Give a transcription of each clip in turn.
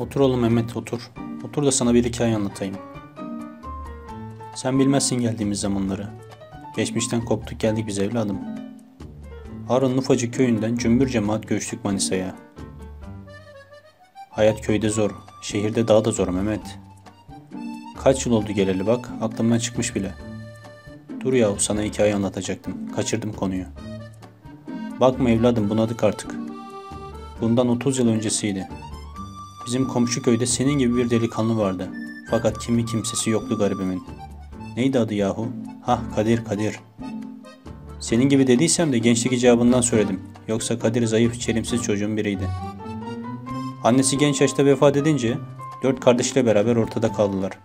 Otur oğlum Mehmet otur. Otur da sana bir hikaye anlatayım. Sen bilmezsin geldiğimiz zamanları. Geçmişten koptuk geldik biz evladım. Harun ufacık köyünden cümbür cemaat göçtük Manisa'ya. Hayat köyde zor, şehirde daha da zor Mehmet. Kaç yıl oldu geleli bak, aklımdan çıkmış bile. Dur yahu sana hikaye anlatacaktım, kaçırdım konuyu. Bakma evladım bunadık artık. Bundan 30 yıl öncesiydi. Bizim komşu köyde senin gibi bir delikanlı vardı. Fakat kimi kimsesi yoktu garibimin. Neydi adı yahu? Hah Kadir Kadir. Senin gibi dediysem de gençlik icabından söyledim. Yoksa Kadir zayıf, çelimsiz çocuğun biriydi. Annesi genç yaşta vefat edince dört kardeşle beraber ortada kaldılar.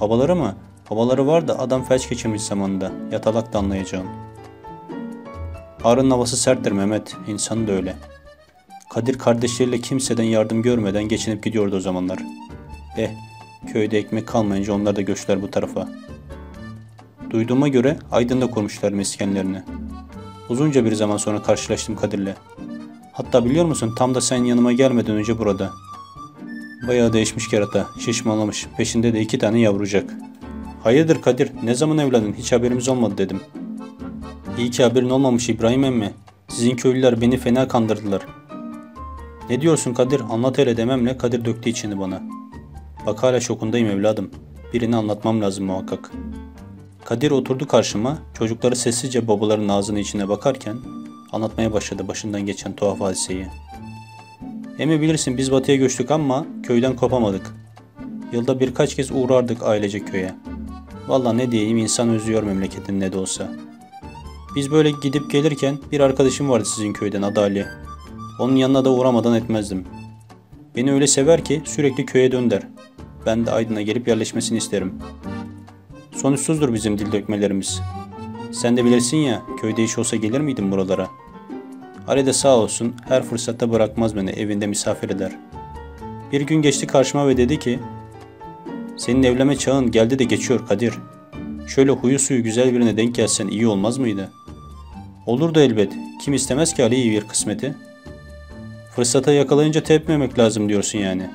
Babaları mı? Babaları var da adam felç geçirmiş zamanında. Yatalak da anlayacağın. Harun havası serttir Mehmet. İnsan da öyle. Kadir kardeşleriyle kimseden yardım görmeden geçinip gidiyordu o zamanlar. Eh, köyde ekmek kalmayınca onlar da göçler bu tarafa. Duyduğuma göre Aydın'da kurmuşlar meskenlerini. Uzunca bir zaman sonra karşılaştım Kadir'le. Hatta biliyor musun tam da sen yanıma gelmeden önce burada. Bayağı değişmiş kerata, şişmanlamış, peşinde de iki tane yavrucak. Hayırdır Kadir, ne zaman evlendin hiç haberimiz olmadı dedim. İyi ki haberin olmamış İbrahim emmi. Sizin köylüler beni fena kandırdılar. Ne diyorsun Kadir, anlat hele dememle Kadir döktü içini bana. Bak hala şokundayım evladım. Birini anlatmam lazım muhakkak. Kadir oturdu karşıma, çocukları sessizce babaların ağzının içine bakarken anlatmaya başladı başından geçen tuhaf hadiseyi. Emi bilirsin biz batıya göçtük ama köyden kopamadık. Yılda birkaç kez uğrardık ailece köye. Valla ne diyeyim insan özlüyor memleketin ne de olsa. Biz böyle gidip gelirken bir arkadaşım vardı sizin köyden adı Ali. Onun yanına da uğramadan etmezdim. Beni öyle sever ki sürekli köye dön der. Ben de Aydın'a gelip yerleşmesini isterim. Sonuçsuzdur bizim dil dökmelerimiz. Sen de bilirsin ya köyde iş olsa gelir miydin buralara? Ali de sağ olsun her fırsatta bırakmaz beni evinde misafir eder. Bir gün geçti karşıma ve dedi ki senin evlenme çağın geldi de geçiyor Kadir. Şöyle huyu suyu güzel birine denk gelsen iyi olmaz mıydı? Olurdu elbet. Kim istemez ki Ali'yi bir kısmeti? Fırsata yakalayınca tepmemek lazım diyorsun yani.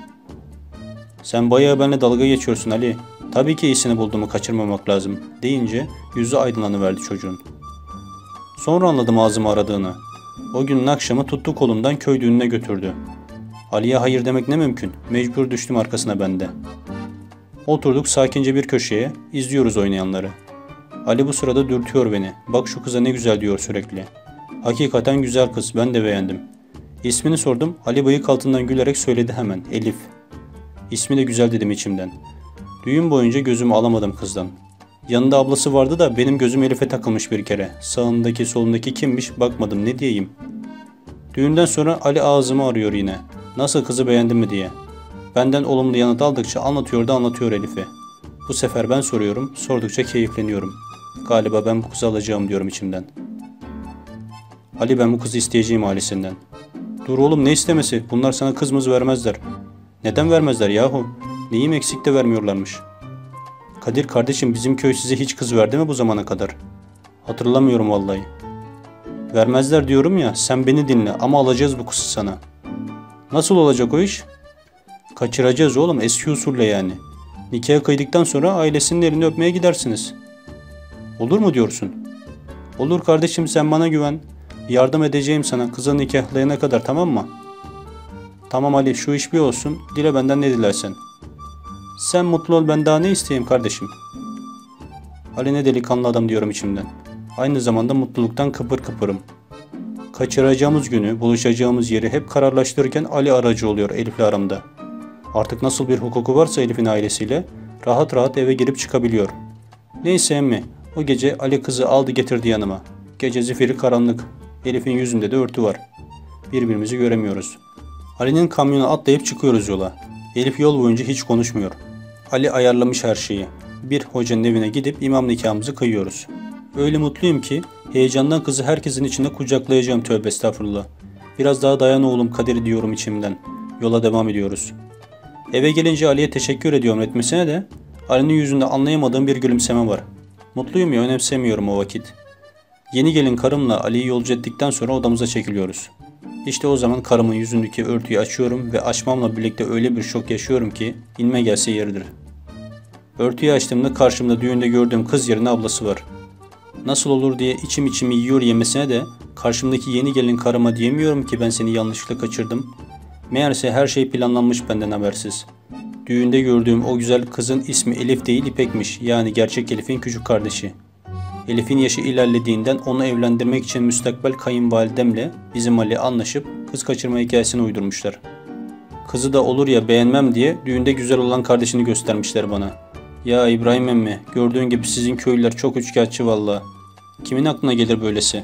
Sen bayağı benimle dalga geçiyorsun Ali. Tabii ki iyisini bulduğumu kaçırmamak lazım deyince yüzü aydınlanıverdi çocuğun. Sonra anladım ağzımı aradığını. O günün akşamı tuttu kolumdan köy düğününe götürdü. Ali'ye hayır demek ne mümkün. Mecbur düştüm arkasına bende. Oturduk sakince bir köşeye, izliyoruz oynayanları. Ali bu sırada dürtüyor beni. Bak şu kıza ne güzel diyor sürekli. Hakikaten güzel kız, ben de beğendim. İsmini sordum, Ali bıyık altından gülerek söyledi hemen, Elif. İsmi de güzel dedim içimden. Düğün boyunca gözümü alamadım kızdan. Yanında ablası vardı da benim gözüm Elif'e takılmış bir kere. Sağındaki solundaki kimmiş bakmadım ne diyeyim. Düğünden sonra Ali ağzımı arıyor yine. Nasıl kızı beğendin mi diye. Benden olumlu yanıt aldıkça anlatıyor da anlatıyor Elif'e. Bu sefer ben soruyorum, sordukça keyifleniyorum. Galiba ben bu kızı alacağım diyorum içimden. Ali ben bu kızı isteyeceğim ailesinden. Dur oğlum ne istemesi? Bunlar sana kızımız vermezler. Neden vermezler yahu? Neyim eksik de vermiyorlarmış. Kadir kardeşim bizim köy size hiç kız verdi mi bu zamana kadar? Hatırlamıyorum vallahi. Vermezler diyorum ya sen beni dinle ama alacağız bu kızı sana. Nasıl olacak o iş? Kaçıracağız oğlum eski usulle yani. Nikah kıydıktan sonra ailesinin elini öpmeye gidersiniz. Olur mu diyorsun? Olur kardeşim sen bana güven. Yardım edeceğim sana kızı nikahlayana kadar tamam mı? Tamam Ali şu iş bir olsun. Dile benden ne dilersen. Sen mutlu ol ben daha ne isteyeyim kardeşim. Ali ne delikanlı adam diyorum içimden. Aynı zamanda mutluluktan kıpır kıpırım. Kaçıracağımız günü, buluşacağımız yeri hep kararlaştırırken Ali aracı oluyor Elif'le aramda. Artık nasıl bir hukuku varsa Elif'in ailesiyle rahat rahat eve girip çıkabiliyor. Neyse emmi, o gece Ali kızı aldı getirdi yanıma. Gece zifiri karanlık. Elif'in yüzünde de örtü var. Birbirimizi göremiyoruz. Ali'nin kamyona atlayıp çıkıyoruz yola. Elif yol boyunca hiç konuşmuyor. Ali ayarlamış her şeyi. Bir hocanın evine gidip imam nikahımızı kıyıyoruz. Öyle mutluyum ki heyecandan kızı herkesin içinde kucaklayacağım tövbe estağfurullah. Biraz daha dayan oğlum Kadir diyorum içimden. Yola devam ediyoruz. Eve gelince Ali'ye teşekkür ediyorum etmesine de Ali'nin yüzünde anlayamadığım bir gülümseme var. Mutluyum ya önemsemiyorum o vakit. Yeni gelin karımla Ali'yi yolcu ettikten sonra odamıza çekiliyoruz. İşte o zaman karımın yüzündeki örtüyü açıyorum ve açmamla birlikte öyle bir şok yaşıyorum ki inme gelse yeridir. Örtüyü açtığımda karşımda düğünde gördüğüm kız yerine ablası var. Nasıl olur diye içim içimi yiyor yemesine de karşımdaki yeni gelin karıma diyemiyorum ki ben seni yanlışlıkla kaçırdım. Meğerse her şey planlanmış benden habersiz. Düğünde gördüğüm o güzel kızın ismi Elif değil İpek'miş yani gerçek Elif'in küçük kardeşi. Elif'in yaşı ilerlediğinden onu evlendirmek için müstakbel kayınvalidemle bizim Ali anlaşıp kız kaçırma hikayesini uydurmuşlar. Kızı da olur ya beğenmem diye düğünde güzel olan kardeşini göstermişler bana. Ya İbrahim emmi gördüğün gibi sizin köylüler çok üçkağıtçı valla. Kimin aklına gelir böylesi?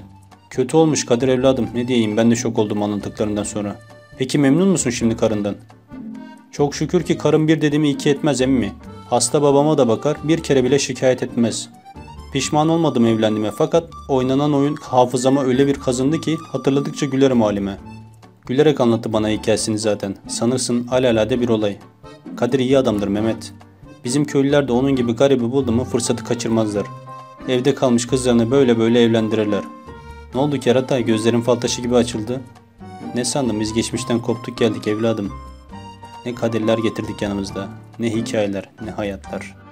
Kötü olmuş Kadir evladım ne diyeyim ben de şok oldum anlattıklarından sonra. Peki memnun musun şimdi karından? Çok şükür ki karım bir dediğimi iki etmez emmi. Hasta babama da bakar bir kere bile şikayet etmez. Pişman olmadım evlendiğime fakat oynanan oyun hafızama öyle bir kazındı ki hatırladıkça gülerim halime. Gülerek anlattı bana hikayesini zaten. Sanırsın alelade bir olay. Kadir iyi adamdır Mehmet. Bizim köylüler de onun gibi garibi buldu mu fırsatı kaçırmazlar. Evde kalmış kızlarını böyle böyle evlendirirler. Ne oldu Keratay gözlerin fal taşı gibi açıldı. Ne sandım biz geçmişten koptuk geldik evladım. Ne kaderler getirdik yanımızda. Ne hikayeler ne hayatlar.